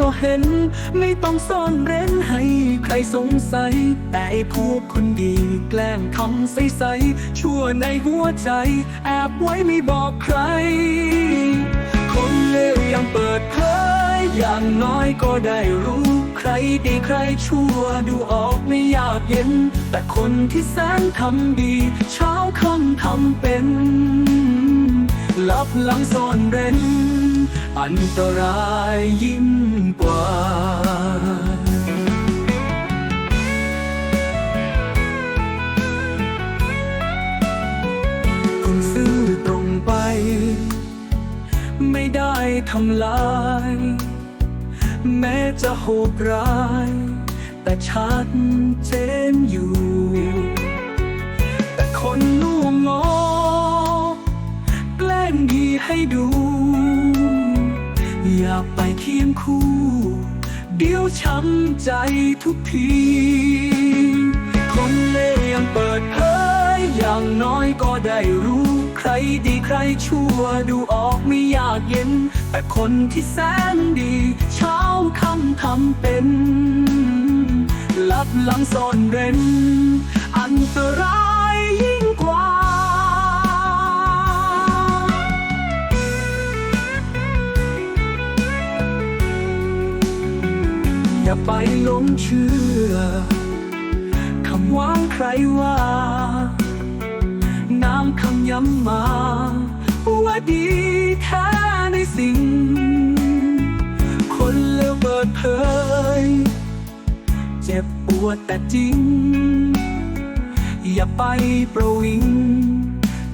ก็เห็น ไม่ต้องซ่อนเร้นให้ใครสงสัย แต่ไอ้พวกคนดีแกล้งทำใสๆชั่วในหัวใจ แอบไว้ไม่บอกใคร คนเลวยังเปิดเผยอย่างน้อยก็ได้รู้ ใครดีใครชั่วดูออกไม่ยากเย็น แต่คนที่แสนทำดี เช้าค่ำทำเป็น ลับหลังซ่อนเร้น อันตรายยิ่งกว่า คุณซื่อตรงไป ไม่ได้ทำลาย แม้จะโหดร้าย แต่ชัดเจนอยู่ แต่คนลูกงอแกล้งดีให้ดู เคียงคู่ เดี๋ยวช้ำใจทุกทีคนเลวยังเปิดเผยอย่างน้อยก็ได้รู้ ใครดีใครชั่วดูออกไม่ยากเย็น แต่คนที่แสนดี เช้าคำทำเป็นลับหลังซ่อนเร้น อันตราย อย่าไปหลงเชื่อคำว่าใครว่า น้ำคำย้ำมา ว่าดีแท้ในสิ่ง คนเลวเปิดเผย เจ็บปวดแต่จริง อย่าไปประวิง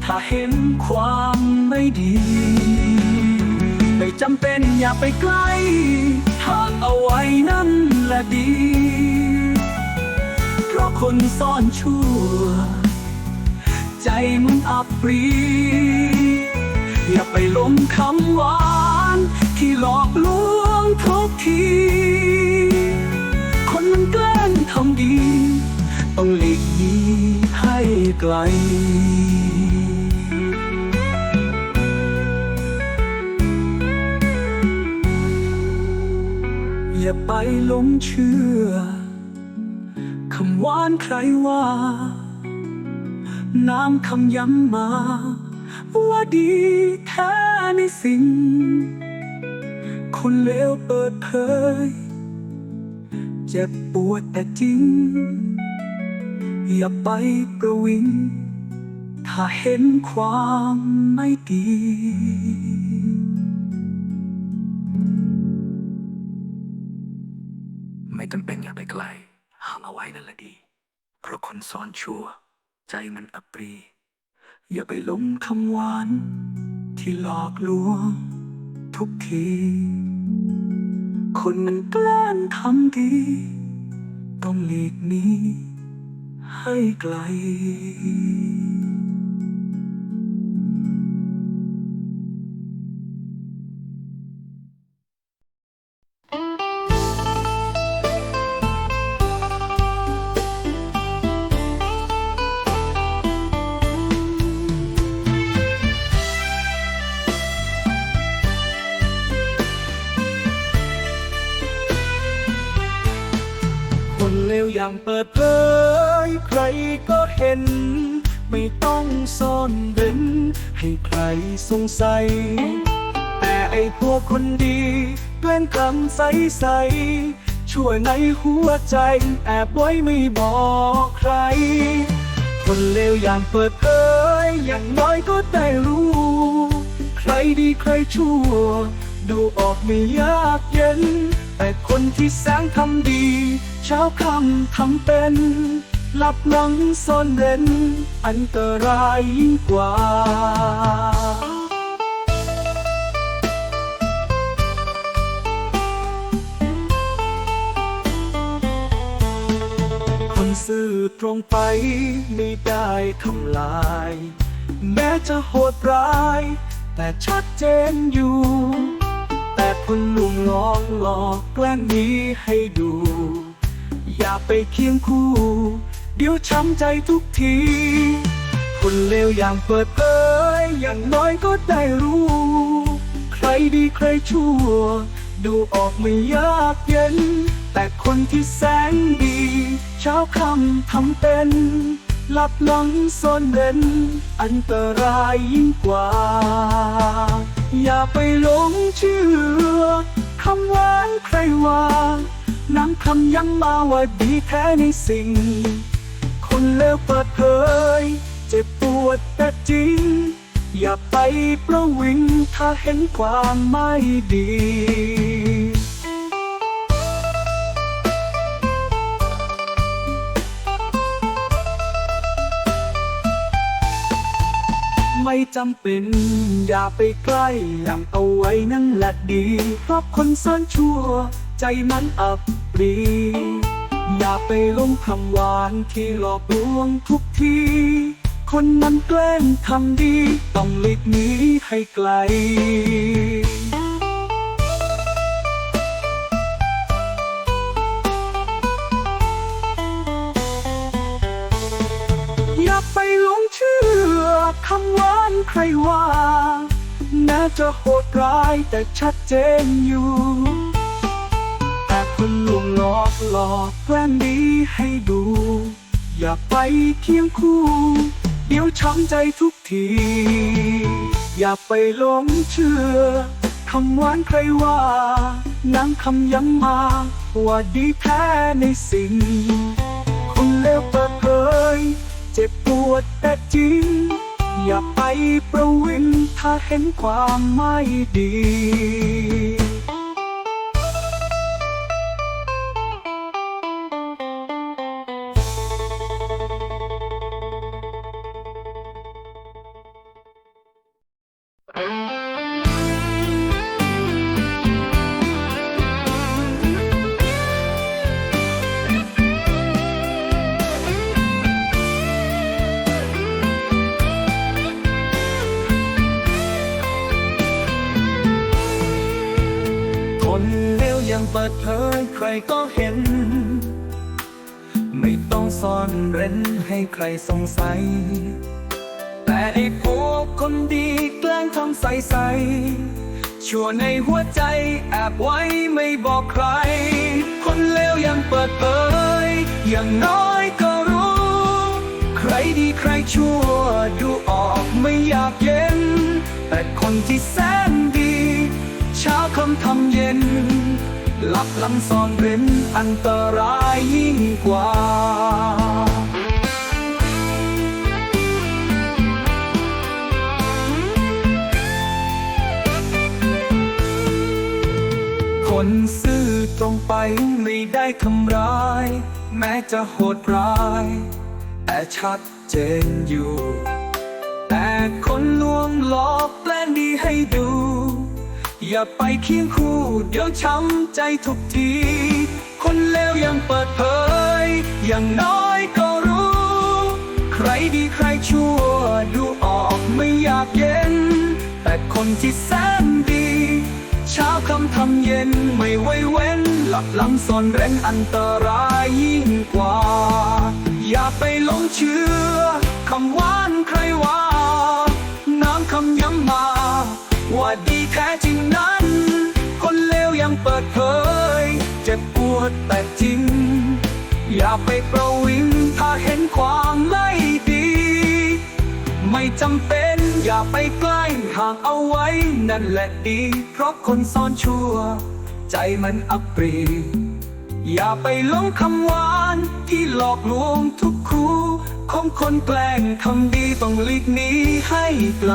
ถ้าเห็นความไม่ดี ไม่จำเป็นอย่าไปใกล้ ห่างเอาไว้นั่นแหละดี เพราะคนซ่อนชั่ว ใจมันอับปรี อย่าไปหลงคำหวาน ที่หลอกลวงทุกที คนมันแกล้งทำดี ต้องหลีกหนีให้ไกล อย่าไปหลงเชื่อคำหวานใครว่า น้ำคำย้ำมา ว่าดีแท้ในสิ่ง คนเลวเปิดเผยเจ็บปวดแต่จริง อย่าไปประวิง ถ้าเห็นความไม่ดี นั่นแหละดี เพราะคนซ่อนชั่ว ใจมันอับปรี อย่าไปหลงคำหวานที่หลอกลวงทุกที คนมันแกล้งทำดี ต้องหลีกหนีให้ไกล เห็น ไม่ต้องซ่อนเร้นให้ใครสงสัย แต่ไอ้พวกคนดีแกล้งกำใสใสช่วยในหัวใจ แอบไว้ไม่บอกใคร คนเลวอย่างเปิดเผยอย่างน้อยก็ได้รู้ ใครดีใครชั่ว ดูออกไม่ยากเย็น แต่คนที่แสงทำดี เช้าคำทำเป็น ลับหลังซ่อนเร้น อันตรายยิ่งกว่า คนซื่อตรงไปไม่ได้ทำลาย แม้จะโหดร้าย แต่ชัดเจนอยู่ แต่คนลุ่มลอกหลอกแกล้งนี้ให้ดู อย่าไปเคียงคู่ เดี๋ยวช้ำใจทุกที คนเลวอย่างเปิดเผยอย่างน้อยก็ได้รู้ ใครดีใครชั่ว ดูออกไม่ยากเย็น แต่คนที่แสนดี เช้าคำทำเป็นหลับหลังซ่อนเร้นอันตรายยิ่งกว่า อย่าไปหลงเชื่อคำหวานใครว่าน้ำคำย้ำมาว่าดีแท้ในสิ่ง นเลวเปิดเผย เจ็บปวดแต่จริง อย่าไปประวิงถ้าเห็นความไม่ดีไม่จำเป็น อย่าไปใกล้ยังเอาไว้นั่นแหละดี เพราะคนซ่อนชั่ว ใจมันอับปรี อย่าไปลงคำหวานที่หลอกลวงทุกที คนมันแกล้งทำดี ต้องหลีกหนีให้ไกลอย่าไปหลงเชื่อคำหวานใครว่าแม้จะโหดร้ายแต่ชัดเจนอยู่ หลอกหลอกแกล้งดีให้ดู อย่าไปเคียงคู่ เดี๋ยวช้ำใจทุกที อย่าไปหลงเชื่อคำหวานใครว่านางคำย้ำมาว่าดีแท้ในสิ่งคนเลวเปิดเผยเจ็บปวดแต่จริง อย่าไปประวิงถ้าเห็นความไม่ดี เปิดเผยใครก็เห็น ไม่ต้องซ่อนเร้นให้ใครสงสัย แต่ไอ้พวกคนดีแกล้งทำใสๆชั่วในหัวใจแอบไว้ไม่บอกใคร คนเลวยังเปิดเผย อย่างน้อยก็รู้ ใครดีใครชั่วดูออกไม่อยากเย็น แต่คนที่แสนดี เช้าคำทำเย็น ลับลังซ่อนเร้นอันตรายยิ่งกว่า คนซื่อตรงไปไม่ได้ทำร้าย แม้จะโหดร้าย แต่ชัดเจนอยู่ แต่คนลวงหลอกแกล้งดีให้ดู อย่าไปเคียงคู่ เดี๋ยวช้ำใจทุกที คนเลวยังเปิดเผย อย่างน้อยก็รู้ ใครดีใครชั่ว ดูออกไม่อยากเย็น แต่คนที่แสนดี เช้าคำทำเย็นไม่ไว้เว้น หลับลังซ่อนเร้นอันตรายยิ่งกว่า อย่าไปหลงเชื่อคำหวา อย่าไปประวิงถ้าเห็นความไม่ดี ไม่จำเป็นอย่าไปใกล้ห่างเอาไว้นั่นแหละดี เพราะคนซ่อนชั่ว ใจมันอับปรีอย่าไปหลงคำหวานที่หลอกลวงทุกคู่ของคนแกล้งทำดีต้องหลีกหนีให้ไกล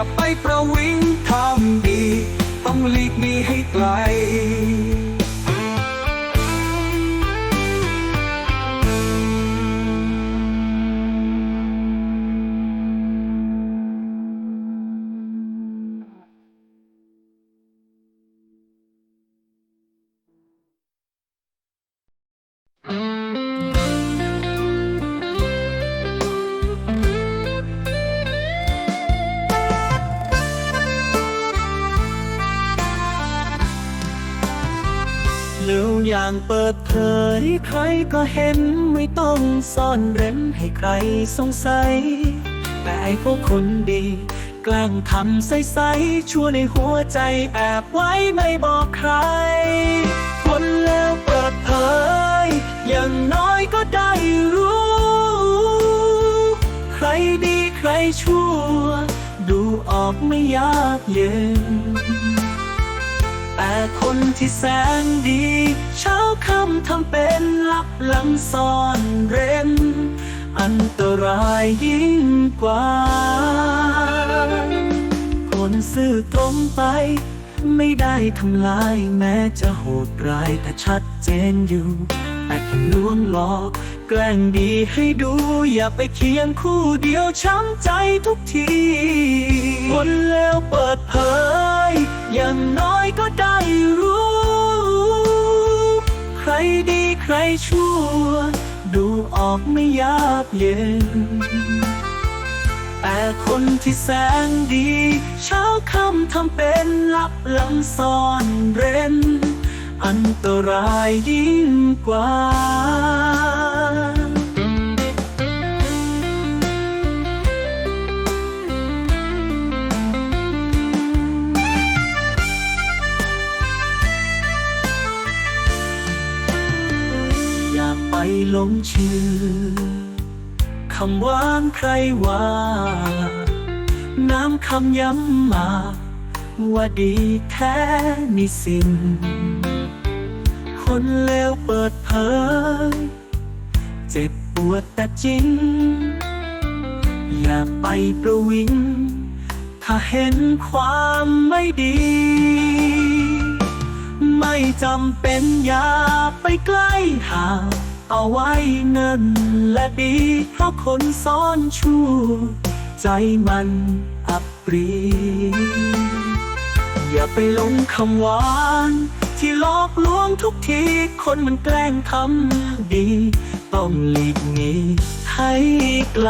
อย่าไปประวิง อย่างเปิดเผยใครก็เห็นไม่ต้องซ่อนเร้นให้ใครสงสัย แต่ไอ้พวกคนดี แกล้งทำใสๆชั่วในหัวใจแอบไว้ไม่บอกใครคนแล้วเปิดเผย อย่างน้อยก็ได้รู้ ใครดีใครชั่ว ดูออกไม่ยากเย็น แต่คนที่แสนดี เช้าค่ำทำเป็นลับหลังซ่อนเร้น อันตรายยิ่งกว่า คนซื่อตรงไป ไม่ได้ทำลายแม้จะโหดร้ายแต่ชัดเจนอยู่ แต่ลวงหลอก แกล้งดีให้ดู อย่าไปเคียงคู่เดียวช้ำใจทุกที คนแล้วเปิดเผย อย่างน้อยก็ได้รู้ ใครดีใครชั่ว ดูออกไม่ยากเย็นแต่คนที่แสนดี เช้าค่ำทำเป็นลับลังซ่อนเร้น อันตรายยิ่งกว่าอย่าไปหลงเชื่อคำหวานใครว่า น้ำคำย้ำมา ว่าดีแท้มีสิ่ง คนเลวเปิดเผย เจ็บปวดแต่จริง อย่าไปประวิง ถ้าเห็นความไม่ดี ไม่จำเป็นอย่าไปใกล้ห่างเอาไว้เงินและดีเพราะคนซ้อนชั่วใจมันอับปรี อย่าไปหลงคำหวาน ที่หลอกลวงทุกที คนมันแกล้งทำดี ต้องหลีกหนีให้ไกล